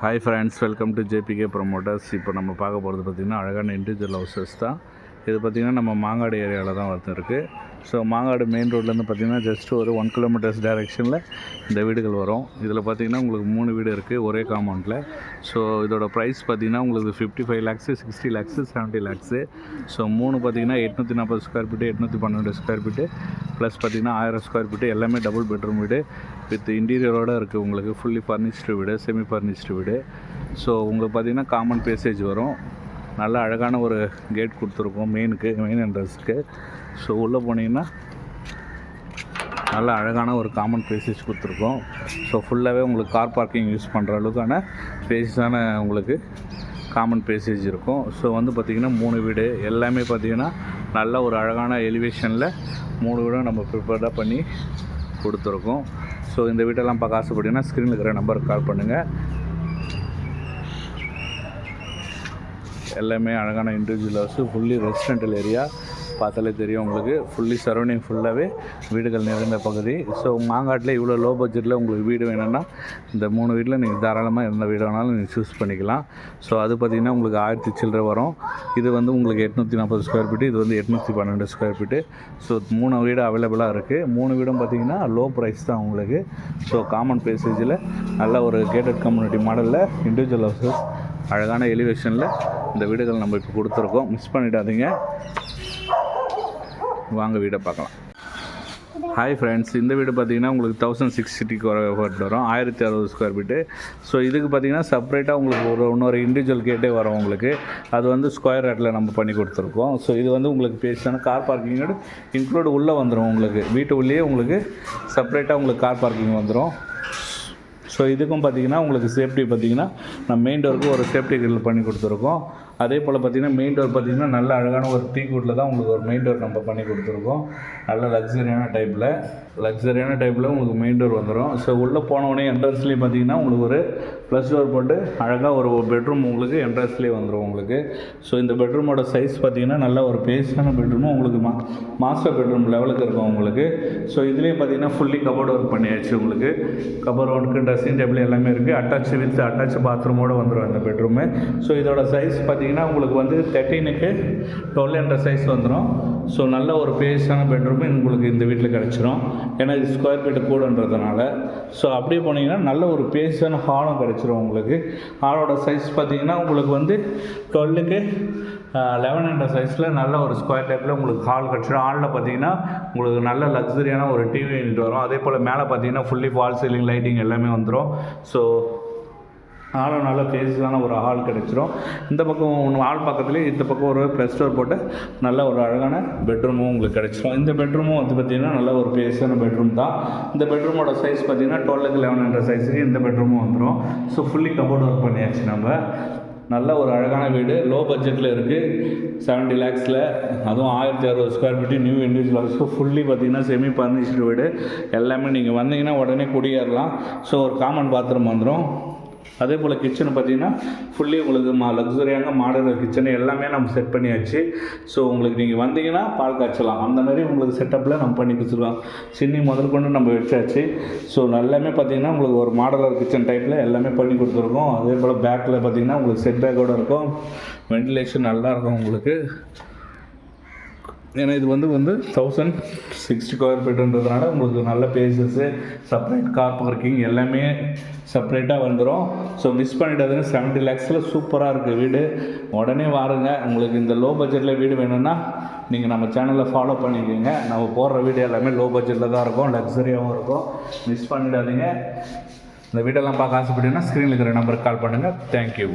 Hi friends welcome to JBK promoters இப்போ நம்ம பார்க்க போகிறது பார்த்திங்கன்னா அழகான இண்டிவிஜுவல் ஹவுசஸ் தான். இது பார்த்திங்கன்னா நம்ம மாங்காடு ஏரியாவில் தான் வந்து இருக்குது ஸோ மாங்காடு மெயின் ரோட்லேருந்து பார்த்திங்கன்னா ஜஸ்ட் ஒரு ஒன் கிலோமீட்டர்ஸ் டைரெக்ஷனில் இந்த வீடுகள் வரும். இதில் பார்த்திங்கன்னா உங்களுக்கு மூணு வீடு இருக்குது ஒரே காம்பவுண்டில் ஸோ இதோட ப்ரைஸ் பார்த்திங்கன்னா உங்களுக்கு fifty five lakhs sixty lakhs seventy lakhs so மூணு பார்த்திங்கன்னா எட்நூற்றி நாற்பது ஸ்கொயர் ஃபீட்டு எட்நூற்றி பன்னெண்டு ஸ்கொயர் ஃபீட்டு ப்ளஸ் பார்த்திங்கன்னா ஆயிரம் ஸ்கொயர் ஃபீட்டு எல்லாமே டபுள் பெட்ரூம் வீடு. வித் இன்டீரியரோடு இருக்குது உங்களுக்கு ஃபுல்லி ஃபர்னிஷ்டு வீடு செமி ஃபர்னிஷ்டு வீடு. ஸோ உங்களுக்கு பார்த்திங்கன்னா காமன் பேசேஜ் வரும். நல்ல அழகான ஒரு கேட் கொடுத்துருக்கோம் மெயினுக்கு மெயின் என்ட்ரன்ஸுக்கு ஸோ உள்ளே போனீங்கன்னா நல்ல அழகான ஒரு காமன் பேசேஜ் கொடுத்துருக்கோம். ஸோ ஃபுல்லாகவே உங்களுக்கு கார் பார்க்கிங் யூஸ் பண்ணுற அளவுக்கான ஸ்பேஸான உங்களுக்கு காமன் பேசேஜ் இருக்கும். ஸோ வந்து பார்த்திங்கன்னா மூணு வீடு. எல்லாமே பார்த்திங்கன்னா நல்ல ஒரு அழகான எலிவேஷனில் மூணு வீடும் நம்ம ப்ரிப்பேர்டாக பண்ணி கொடுத்துருக்கோம். ஸோ இந்த வீட்டெல்லாம் பார்க்க ஆசைப்பட்டீங்கன்னா ஸ்க்ரீனில் இருக்கிற நம்பருக்கு கால் பண்ணுங்கள் எல்லாமே அழகான individual house fully residential area பார்த்தாலே தெரியும் உங்களுக்கு. ஃபுல்லி சரௌண்டிங் ஃபுல்லாகவே வீடுகள் நிறைந்த பகுதி. ஸோ மாங்காட்டில் இவ்வளோ லோ பட்ஜெட்டில் உங்களுக்கு வீடு வேணும்னா இந்த மூணு வீட்டில் நீங்கள் தாராளமாக எந்த வீடு வேணாலும் நீங்கள் சூஸ் பண்ணிக்கலாம். ஸோ அது பார்த்திங்கன்னா உங்களுக்கு ஆயிரத்தி சில்லற வரும். இது வந்து உங்களுக்கு எட்நூற்றி நாற்பது ஸ்கொயர் ஃபீட்டு இது வந்து எட்நூற்றி பன்னெண்டு ஸ்கொயர் ஃபீட்டு ஸோ மூணு வீடு அவைலபிளாக இருக்குது மூணு வீடும் பார்த்திங்கன்னா லோ ப்ரைஸ் தான் உங்களுக்கு. ஸோ காமன் பேசேஜில் நல்ல ஒரு கேட்டட் கம்யூனிட்டி மாடலில் இண்டிவிஜுவல் ஹவுசஸ் அழகான எலிவேஷனில் இந்த வீடுகள் நம்ம இப்போ கொடுத்துருக்கோம். மிஸ் பண்ணிடாதீங்க. வாங்க வீடை பார்க்கலாம். ஹாய் ஃப்ரெண்ட்ஸ் இந்த வீடு பார்த்தீங்கன்னா உங்களுக்கு தௌசண்ட் சிக்ஸ்டிக்கு வரும் ஆயிரத்தி அறுபது ஸ்கொயர் ஃபீட்டு ஸோ இதுக்கு பார்த்தீங்கன்னா செப்பரேட்டாக உங்களுக்கு ஒரு இன்னொரு இண்டிவிஜுவல் கேட்டே வரும் உங்களுக்கு. அது வந்து ஸ்கொயர் ரேட்டில் நம்ம பண்ணி கொடுத்துருக்கோம். ஸோ இது வந்து உங்களுக்கு பேசினா கார் பார்க்கிங்கோடு இன்க்ளூட் உள்ளே வந்துடும் உங்களுக்கு. வீட்டு உள்ளேயே உங்களுக்கு செப்பரேட்டாக உங்களுக்கு கார் பார்க்கிங் வந்துடும் ஸோ இதுக்கும் பார்த்தீங்கன்னா உங்களுக்கு சேஃப்டி பார்த்தீங்கன்னா நம்ம மெயின் டோருக்கு ஒரு சேஃப்டி கிரில் பண்ணி கொடுத்துருக்கோம். அதே போல் பார்த்தீங்கன்னா மெயின் டோர் பார்த்திங்கன்னா நல்ல அழகான ஒரு டீ கூட்டில் தான் உங்களுக்கு ஒரு மெயின் டோர் நம்ம பண்ணி கொடுத்துருக்கோம். நல்ல லக்ஸரியான டைப்பில் லக்ஸரியான டைப்பில் உங்களுக்கு மெயின் டோர் வந்துடும் ஸோ உள்ளே போனவுடனே என்ட்ரன்ஸ்லேயும் பார்த்தீங்கன்னா உங்களுக்கு ஒரு ப்ளஸ் டோர் போட்டு அழகாக ஒரு பெட்ரூம் உங்களுக்கு என்ட்ரன்ஸ்லேயே வந்துடும் உங்களுக்கு. ஸோ இந்த பெட்ரூமோட சைஸ் பார்த்தீங்கன்னா நல்ல ஒரு பேஸான பெட்ரூமும் உங்களுக்கு மா மாஸ்டர் பெட்ரூம் லெவலுக்கு இருக்கும் உங்களுக்கு. ஸோ இதுலேயே பார்த்தீங்கன்னா ஃபுல்லி கபோர்ட் ஒர்க் பண்ணியாச்சு உங்களுக்கு. கபோர்ட் ஒர்க்கு ட்ரெஸ்ஸிங் டேபிள் எல்லாமே இருக்குது அட்டாச் வித் அட்டாச் பாத்ரூமோடு வந்துடும் இந்த பெட்ரூமு ஸோ இதோட சைஸ் பார்த்தீங்கன்னா உங்களுக்கு வந்து தேர்ட்டீனுக்கு டுவெல் என்ற சைஸ் வந்துடும் ஸோ நல்ல ஒரு பேஸான பெட்ரூம் உங்களுக்கு இந்த வீட்டில் கிடச்சிரும். ஏன்னா இது ஸ்கொயர் ஃபீட்டு கூடன்றதுனால. ஸோ அப்படியே போனீங்கன்னா நல்ல ஒரு பேஸான ஹாலும் கிடச்சிரும் உங்களுக்கு. ஹாலோட சைஸ் பார்த்தீங்கன்னா உங்களுக்கு வந்து டுவெல்லுக்கு லெவன் என்ற சைஸில் நல்ல ஒரு ஸ்கொயர் டைப்பில் உங்களுக்கு ஹால் கிடச்சிரும். ஹாலில் பார்த்தீங்கன்னா உங்களுக்கு நல்ல லக்ஸரியான ஒரு டிவி யூனிட் வரும். அதே போல் மேலே பார்த்தீங்கன்னா ஃபுல்லி ஃபால் சீலிங் லைட்டிங் எல்லாமே வந்துடும் ஸோ ஆளும் நல்ல ஃபேஸான ஒரு ஹால் கிடச்சிரும். இந்த பக்கம் ஒன்று ஹால் பக்கத்துலேயே இந்த பக்கம் ஒரு ப்ளஸ் டோர் போட்டு நல்ல ஒரு அழகான பெட்ரூமும் உங்களுக்கு கிடச்சிரும். இந்த பெட்ரூமும் வந்து பார்த்திங்கன்னா நல்ல ஒரு ஃபேஸான பெட்ரூம் தான். இந்த பெட்ரூமோட சைஸ் பார்த்திங்கன்னா டுவெல்லுக்கு லெவன் சைஸுக்கு இந்த பெட்ரூமும் வந்துடும் ஸோ ஃபுல்லி கபோர்ட் ஒர்க் பண்ணியாச்சு நம்ம. நல்ல ஒரு அழகான வீடு. லோ பட்ஜெட்டில் இருக்குது செவன்ட்டி லேக்ஸில் அதுவும் ஆயிரத்தி அறுபது square feet new individual so fully பார்த்திங்கன்னா செமி பர்னிஷ்டு வீடு. எல்லாமே நீங்கள் வந்தீங்கன்னா உடனே குடியேறலாம். ஸோ ஒரு காமன் பாத்ரூம் வந்துடும் அதே போல் கிச்சன் பார்த்தீங்கன்னா ஃபுல்லி உங்களுக்கு மா லக்ஸரியான மாடலர் கிச்சன் எல்லாமே நம்ம செட் பண்ணியாச்சு. ஸோ உங்களுக்கு நீங்கள் வந்தீங்கன்னா பால் காய்ச்சலாம். அந்த மாதிரி உங்களுக்கு செட்டப்பில் நம்ம பண்ணி கொடுத்துருவோம் சின்னி முதல் கொண்டு நம்ம வச்சாச்சு. ஸோ எல்லாமே பார்த்தீங்கன்னா உங்களுக்கு ஒரு மாடலர் கிச்சன் டைப்பில் எல்லாமே பண்ணி கொடுத்துருக்கோம். அதே போல் பேக்கில் பார்த்தீங்கன்னா உங்களுக்கு செட் பேக்கோடு இருக்கும். வென்டிலேஷன் நல்லா இருக்கும் உங்களுக்கு. ஏன்னா இது வந்து வந்து தௌசண்ட் சிக்ஸ்டி ஸ்கொயர் ஃபீட்டுன்றதுனால உங்களுக்கு நல்ல பேசஸ்ஸு செப்பரேட் கார் பார்க்கிங் எல்லாமே செப்பரேட்டாக வந்துடும் ஸோ மிஸ் பண்ணிடாதுங்க. செவன்ட்டி லேக்ஸில் சூப்பராக இருக்குது வீடு. உடனே வாருங்க. உங்களுக்கு இந்த லோ பட்ஜெட்டில் வீடு வேணும்னா நீங்கள் நம்ம சேனலில் ஃபாலோ பண்ணிக்கோங்க. நம்ம போடுற வீடு எல்லாமே லோ பட்ஜெட்டில் தான் இருக்கும். லக்ஸரியாகவும் இருக்கும். மிஸ் பண்ணிடாதீங்க. இந்த வீடெல்லாம் பார்க்க ஆசைப்பட்டீங்கன்னா ஸ்க்ரீனில் இருக்கிற நம்பருக்கு கால் பண்ணுங்கள் தேங்க்யூ